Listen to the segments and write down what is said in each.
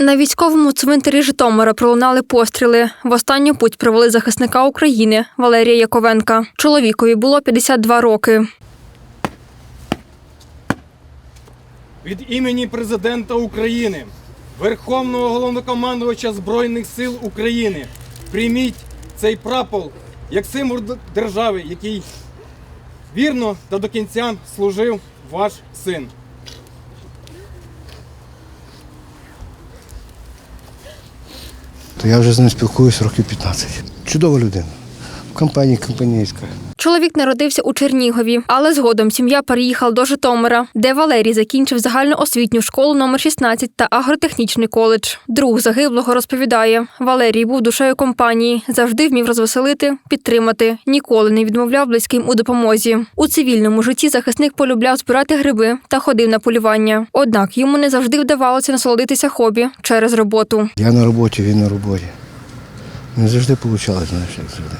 На військовому цвинтарі Житомира пролунали постріли. В останню путь провели захисника України Валерія Яковенка. Чоловікові було 52 роки. Від імені президента України, Верховного головнокомандувача Збройних сил України, прийміть цей прапор як символ держави, який вірно та до кінця служив ваш син. То я вже з ним спілкуюся років 15. Чудова людина. В компанії компанійська. Чоловік народився у Чернігові, але згодом сім'я переїхала до Житомира, де Валерій закінчив загальноосвітню школу номер 16 та агротехнічний коледж. Друг загиблого розповідає: Валерій був душею компанії, завжди вмів розвеселити, підтримати, ніколи не відмовляв близьким у допомозі. У цивільному житті захисник полюбляв збирати гриби та ходив на полювання. Однак йому не завжди вдавалося насолодитися хобі через роботу. Я на роботі, він на роботі. Не завжди вийшло, знаєш, як завжди.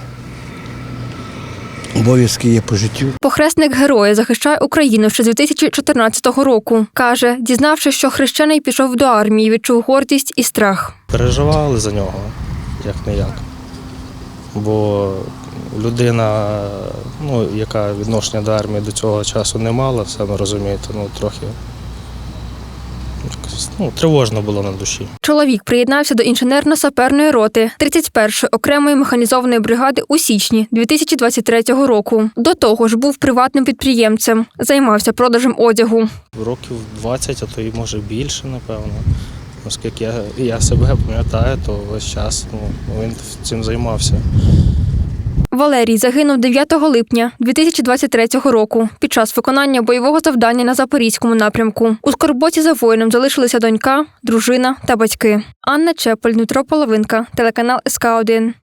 Обов'язки є по життю. Похресник героя захищає Україну ще з 2014 року. Каже, дізнавшись, що хрещений пішов до армії, відчув гордість і страх. переживали за нього, як не як. Бо людина, ну, яка відношення до армії до цього часу не мала, саме розумієте, ну трохи ну, тривожно було на душі. Чоловік приєднався до інженерно-саперної роти 31-ї окремої механізованої бригади у січні 2023 року. До того ж, був приватним підприємцем, займався продажем одягу. Років 20, а то і може більше, напевно. Оскільки я, я себе пам'ятаю, то весь час ну, він цим займався. Валерій загинув 9 липня 2023 року під час виконання бойового завдання на запорізькому напрямку. У скорботі за воїном залишилися донька, дружина та батьки. Анна Чепель, Дмитро Половинка, телеканал СК 1